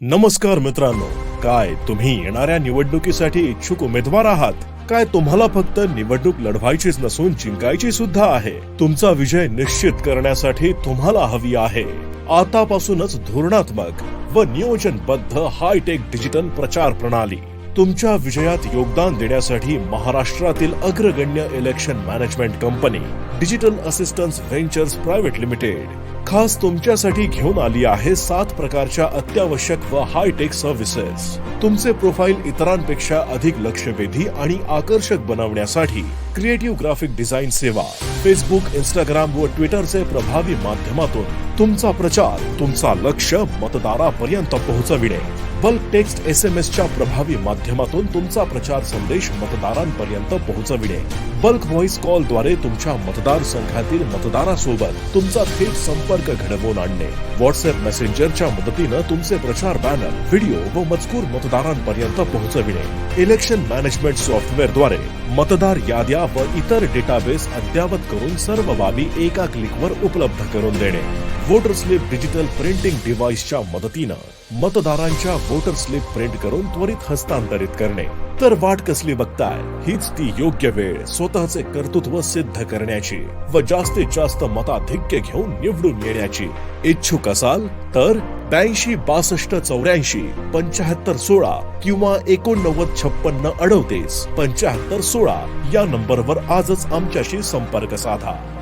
नमस्कार मित्रांनो काय तुम्ही येणाऱ्या निवडणुकीसाठी इच्छुक उमेदवार आहात? काय तुम्हाला फक्त निवडणूक लढवायचीच नसून जिंकायची सुद्धा आहे? तुमचा विजय निश्चित करण्यासाठी तुम्हाला हवी आहे. आतापासूनच धोरणात्मक व नियोजनबद्ध हायटेक डिजिटल प्रचार प्रणाली. तुमच्या विजयात योगदान देण्यासाठी महाराष्ट्रातील अग्रगण्य election management company digital assistance ventures private limited खास तुमच्यासाठी घेऊन आली आहे सात प्रकारच्या अत्यावश्यक व हायटेक सर्व्हिसेस तुमचे प्रोफाईल इतरांपेक्षा अधिक लक्षवेधी आणि आकर्षक बनवण्यासाठी क्रिएटिव्ह ग्राफिक डिझाईन सेवा फेसबुक इंस्टाग्राम व ट्विटरचे प्रभावी माध्यमातून तुमचा प्रचार तुमचा लक्ष मतदारापर्यंत पोहोचविणे. Bulk text S M S च्या प्रभावी माध्यमातून तुमचा प्रचार संदेश मतदारांपर्यंत पोहोचविणे. बल्क व्हॉइस कॉलद्वारे तुमच्या मतदारसंघातील मतदारासोबत तुमचा थेट संपर्क घडवून आणणे. व्हॉट्सअप मेसेंजरच्या मदतीनं तुमचे प्रचार बॅनर व्हिडिओ व मजकूर मतदारांपर्यंत पोहोचविणे. इलेक्शन मॅनेजमेंट सॉफ्टवेअरद्वारे मतदार याद्या व इतर डेटाबेस अद्ययावत करून सर्व बाबी एका क्लिकवर उपलब्ध करून देणे. वोटर स्लिप डिजिटल प्रिंटिंग डिव्हाइसच्या मदतीनं मतदारांच्या वोटर स्लिप प्रिंट करून त्वरित हस्तांतरित करणे. तर वाट कसली बघताय? हीच ती योग्य वेळ स्वतःचे कर्तृत्व सिद्ध करण्याची व जास्तीत जास्त मताधिक्य घेऊन निवडून येण्याची. इच्छुक असाल तर ब्याऐंशी बासष्ट चौऱ्याऐंशी पंच्याहत्तर सोळा किंवा एकोणनव्वद छप्पन्न अडवतीस पंच्याहत्तर सोळा या नंबरवर आजच आमच्याशी संपर्क साधा.